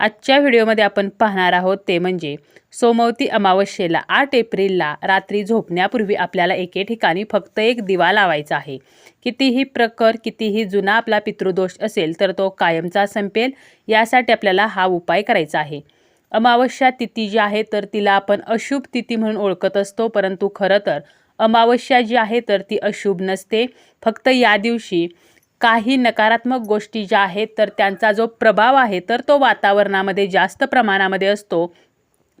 आजच्या व्हिडिओमध्ये आपण पाहणार आहोत ते म्हणजे सोमवती अमावस्येला आठ एप्रिलला रात्री झोपण्यापूर्वी आपल्याला एके ठिकाणी फक्त एक दिवा लावायचा आहे. कितीही प्रकर कितीही जुना आपला पितृदोष असेल तर तो कायमचा संपेल यासाठी आपल्याला हा उपाय करायचा आहे. अमावस्या तिथी जी आहे तर तिला आपण अशुभ तिथी म्हणून ओळखत असतो परंतु खरं तर अमावस्या जी आहे तर ती अशुभ नसते. फक्त या दिवशी काही नकारात्मक गोष्टी ज्या आहेत तर त्यांचा जो प्रभाव आहे तर तो वातावरणामध्ये जास्त प्रमाणामध्ये असतो.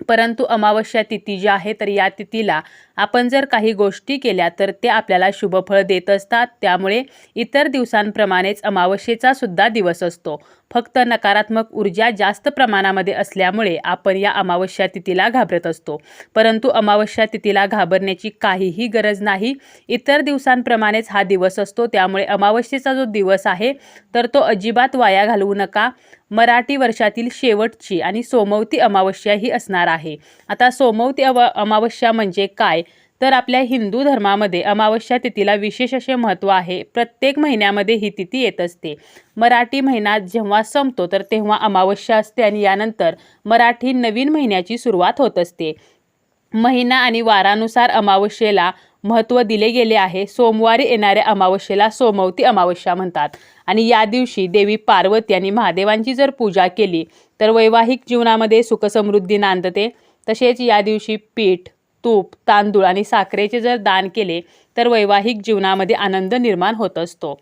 परंतु अमावस्या तिथी जी आहे तर या तिथीला आपण जर काही गोष्टी केल्या तर ते आपल्याला शुभफळ देत असतात. त्यामुळे इतर दिवसांप्रमाणेच अमावस्येचा सुद्धा दिवस असतो. फक्त नकारात्मक ऊर्जा जास्त प्रमाणामध्ये असल्यामुळे आपण या अमावस्या तिथीला घाबरत असतो. परंतु अमावस्या तिथीला घाबरण्याची काहीही गरज नाही. इतर दिवसांप्रमाणेच हा दिवस असतो. त्यामुळे अमावस्येचा जो दिवस आहे तर तो अजिबात वाया घालवू नका. मराठी वर्षातील शेवटची आणि सोमवती अमावस्या ही असणार आहे. आता सोमवती अव अमावस्या म्हणजे काय? तर आपल्या हिंदू धर्मामध्ये अमावस्या तिथीला विशेष असे महत्त्व आहे. प्रत्येक महिन्यामध्ये ही तिथी येत असते. मराठी महिना जेव्हा संपतो तर तेव्हा अमावस्या असते आणि यानंतर मराठी नवीन महिन्याची सुरुवात होत असते. महिना आणि वारानुसार अमावस्येला महत्त्व दिले गेले आहे. सोमवारी येणाऱ्या अमावस्येला सोमवती अमावस्या म्हणतात. आणि या दिवशी देवी पार्वती आणि महादेवांची जर पूजा केली तर वैवाहिक जीवनामध्ये सुखसमृद्धी नांदते. तसेच या दिवशी पीठ तूप तांदूळ आणि साखरेचे जर दान केले तर वैवाहिक जीवनामध्ये आनंद निर्माण होत असतो.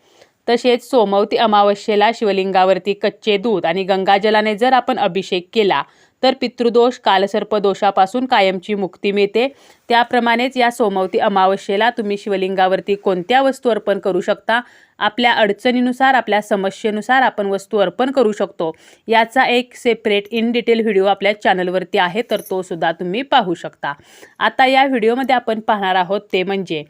तसेच सोमवती अमावस्येला शिवलिंगावरती कच्चे दूध आणि गंगाजलाने जर आपण अभिषेक केला तर पितृदोष कालसर्प दोषापासून कायमची मुक्ती मिळते. त्याप्रमाणेच या सोमवती अमावस्येला तुम्ही शिवलिंगावरती कोणत्या वस्तू अर्पण करू शकता? आपल्या अडचणीनुसार आपल्या समस्येनुसार आपण वस्तू अर्पण करू शकतो. याचा एक सेपरेट इन डिटेल व्हिडिओ आपल्या चॅनलवरती आहे तर तो सुद्धा तुम्ही पाहू शकता. आता या व्हिडिओमध्ये आपण पाहणार आहोत ते म्हणजे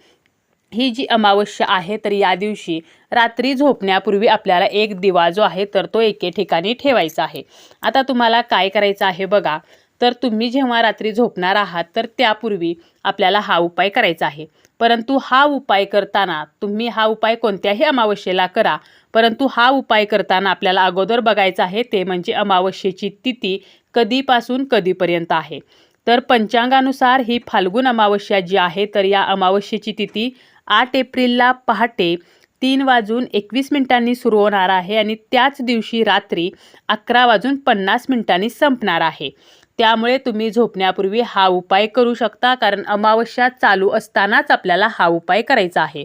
ही जी अमावस्या आहे तर या दिवशी रात्री झोपण्यापूर्वी आपल्याला एक दिवा जो आहे तर तो एके ठिकाणी ठेवायचा आहे. आता तुम्हाला काय करायचं आहे बघा. तर तुम्ही जेव्हा रात्री झोपणार आहात तर त्यापूर्वी आपल्याला हा उपाय करायचा आहे. परंतु हा उपाय करताना तुम्ही हा उपाय कोणत्याही अमावस्येला करा. परंतु हा उपाय करताना आपल्याला अगोदर बघायचं आहे ते म्हणजे अमावस्येची तिथी कधीपासून कधीपर्यंत आहे. तर पंचांगानुसार ही फाल्गुन अमावस्या जी आहे तर या अमावस्येची तिथी आठ एप्रिलला पहाटे तीन वाजून एकवीस मिनिटांनी सुरू होणार आहे आणि त्याच दिवशी रात्री अकरा वाजून पन्नास मिनिटांनी संपणार आहे. त्यामुळे तुम्ही झोपण्यापूर्वी हा उपाय करू शकता कारण अमावस्या चालू असतानाच आपल्याला हा उपाय करायचा आहे.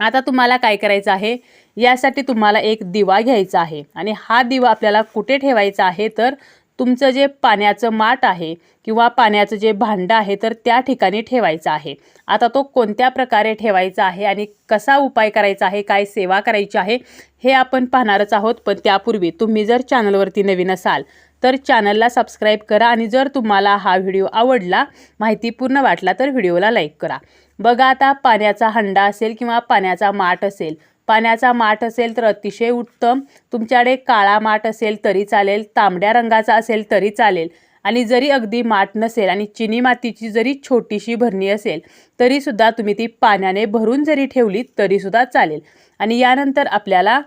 आता तुम्हाला काय करायचं आहे? यासाठी तुम्हाला एक दिवा घ्यायचा आहे आणि हा दिवा आपल्याला कुठे ठेवायचा आहे? तर तुमचं जे पाण्याचं माठ आहे किंवा पाण्याचं जे भांडं आहे तर त्या ठिकाणी ठेवायचं आहे. आता तो कोणत्या प्रकारे ठेवायचा आहे आणि कसा उपाय करायचा आहे काय सेवा करायची आहे हे आपण पाहणारच आहोत. पण त्यापूर्वी तुम्ही जर चॅनलवरती नवीन असाल तर चॅनलला सबस्क्राईब करा आणि जर तुम्हाला हा व्हिडिओ आवडला माहितीपूर्ण वाटला तर व्हिडिओला लाईक करा. बघा आता पाण्याचा हंडा असेल किंवा पाण्याचा माठ असेल पाण्याचा माठ असेल तर अतिशय उत्तम. तुमच्याकडे काळा माठ असेल तरी चालेल तांबड्या रंगाचा असेल तरी चालेल. आणि जरी अगदी माठ नसेल आणि चिनी मातीची जरी छोटीशी भरणी असेल तरीसुद्धा तुम्ही ती पाण्याने भरून जरी ठेवली तरीसुद्धा चालेल. आणि यानंतर आपल्याला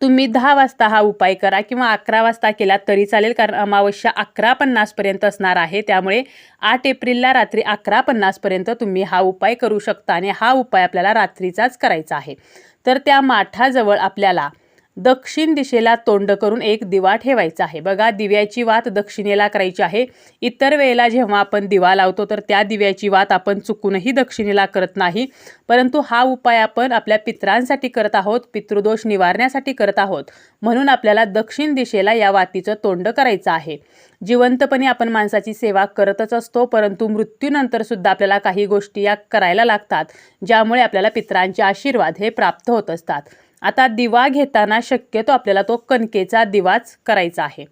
तुम्ही दहा वाजता हा उपाय करा किंवा अकरा वाजता केला तरी चालेल कारण अमावस्या अकरा पन्नासपर्यंत असणार आहे. त्यामुळे आठ एप्रिलला रात्री अकरा पन्नासपर्यंत तुम्ही हा उपाय करू शकता आणि हा उपाय आपल्याला रात्रीचाच करायचा आहे. तर त्या माठाजवळ आपल्याला दक्षिण दिशेला तोंड करून एक दिवा ठेवायचा आहे. बघा दिव्याची वात दक्षिणेला करायची आहे. इतर वेळेला जेव्हा आपण दिवा लावतो तर त्या दिव्याची वात आपण चुकूनही दक्षिणेला करत नाही. परंतु हा उपाय आपण आपल्या पित्रांसाठी करत आहोत पितृदोष निवारण्यासाठी करत आहोत. म्हणून आपल्याला दक्षिण दिशेला या वातीचं तोंड करायचं आहे. जिवंतपणे आपण माणसाची सेवा करतच असतो परंतु मृत्यूनंतर सुद्धा आपल्याला काही गोष्टी या करायला लागतात ज्यामुळे आपल्याला पित्रांचे आशीर्वाद हे प्राप्त होत असतात. आता दिवा घेताना शक्यतो आपल्याला तो कणकेचा दिवाच करायचा आहे.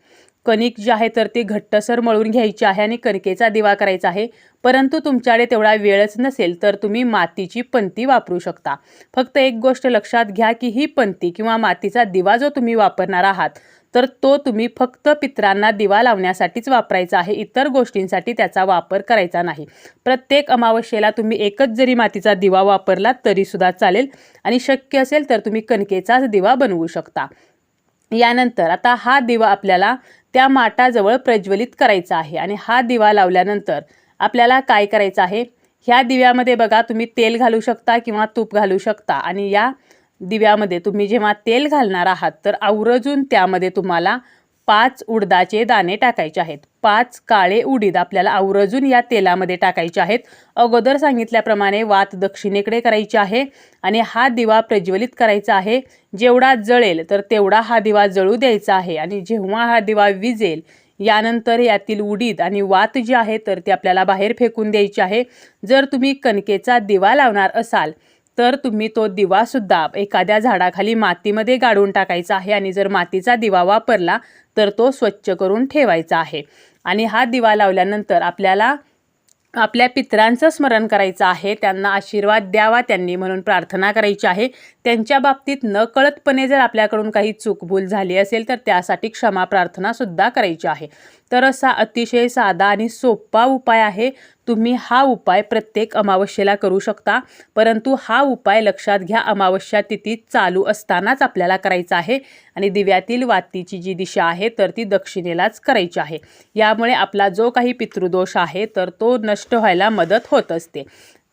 कणिक जी आहे तर ती घट्टसर मळून घ्यायची आहे आणि कणकेचा दिवा करायचा आहे. परंतु तुमच्याकडे तेवढा वेळच नसेल तर तुम्ही मातीची पंती वापरू शकता. फक्त एक गोष्ट लक्षात घ्या की ही पंती किंवा मातीचा दिवा जो तुम्ही वापरणार आहात तर तो तुम्ही फक्त पित्रांना दिवा लावण्यासाठीच वापरायचा आहे. इतर गोष्टींसाठी त्याचा वापर करायचा नाही. प्रत्येक अमावस्येला तुम्ही एकच जरी मातीचा दिवा वापरला तरीसुद्धा चालेल आणि शक्य असेल तर तुम्ही कणकेचाच दिवा बनवू शकता. यानंतर आता हा दिवा आपल्याला त्या माटाजवळ प्रज्वलित करायचा आहे. आणि हा दिवा लावल्यानंतर आपल्याला काय करायचं आहे? ह्या दिव्यामध्ये बघा तुम्ही तेल घालू शकता किंवा तूप घालू शकता. आणि या दिव्यामध्ये तुम्ही जेव्हा तेल घालणार आहात तर आवर्जून त्यामध्ये तुम्हाला पाच उडदाचे दाणे टाकायचे आहेत. पाच काळे उडीद आपल्याला आवर्जून या तेलामध्ये टाकायचे आहेत. अगोदर सांगितल्याप्रमाणे वात दक्षिणेकडे करायची आहे आणि हा दिवा प्रज्वलित करायचा आहे. जेवढा जळेल तर तेवढा हा दिवा जळू द्यायचा आहे आणि जेव्हा हा दिवा विजेल यानंतर यातील उडीद आणि वात जी आहे तर ती आपल्याला बाहेर फेकून द्यायची आहे. जर तुम्ही कणकेचा दिवा लावणार असाल तर तुम्ही तो दिवासुद्धा एखाद्या झाडाखाली मातीमध्ये गाडून टाकायचा आहे आणि जर मातीचा दिवा वापरला तर तो स्वच्छ करून ठेवायचा आहे. आणि हा दिवा लावल्यानंतर आपल्याला आपल्या पितरांचं स्मरण करायचं आहे त्यांना आशीर्वाद द्यावा त्यांनी म्हणून प्रार्थना करायची आहे. त्यांच्या बाबतीत नकळतपणे जर आपल्याकडून काही चूकभूल झाली असेल तर त्यासाठी क्षमा प्रार्थनासुद्धा करायची आहे. तर असा अतिशय साधा आणि सोपा उपाय आहे. तुम्ही हा उपाय प्रत्येक अमावस्येला करू शकता. परंतु हा उपाय लक्षात घ्या अमावस्या तिथी चालू असतानाच आपल्याला करायचा आहे आणि दिव्यातील वातीची जी दिशा आहे तर ती दक्षिणेलाच करायची आहे. यामुळे आपला जो काही पितृदोष आहे तर तो नष्ट व्हायला मदत होत असते.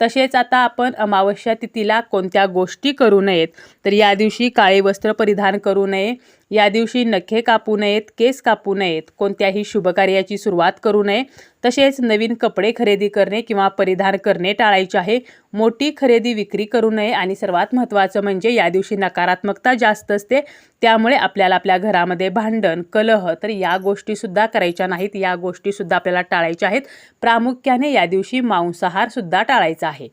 तसेच आता आपण अमावस्या तिथीला कोणत्या गोष्टी करू नयेत? तर या दिवशी काळे वस्त्र परिधान करू नये. या दिवशी नखे कापू नयेत केस कापू नयेत. कोणत्याही शुभकार्याची सुरुवात करू नये. तसेच नवीन कपडे खरेदी करणे किंवा परिधान करणे टाळायचे आहे. मोठी खरेदी विक्री करू नये आणि सर्वात महत्त्वाचं म्हणजे या दिवशी नकारात्मकता जास्त असते. त्यामुळे आपल्याला आपल्या घरामध्ये भांडण कलह तर या गोष्टीसुद्धा करायच्या नाहीत. या गोष्टीसुद्धा आपल्याला टाळायच्या आहेत. प्रामुख्याने या दिवशी मांसाहारसुद्धा टाळायचा आहे.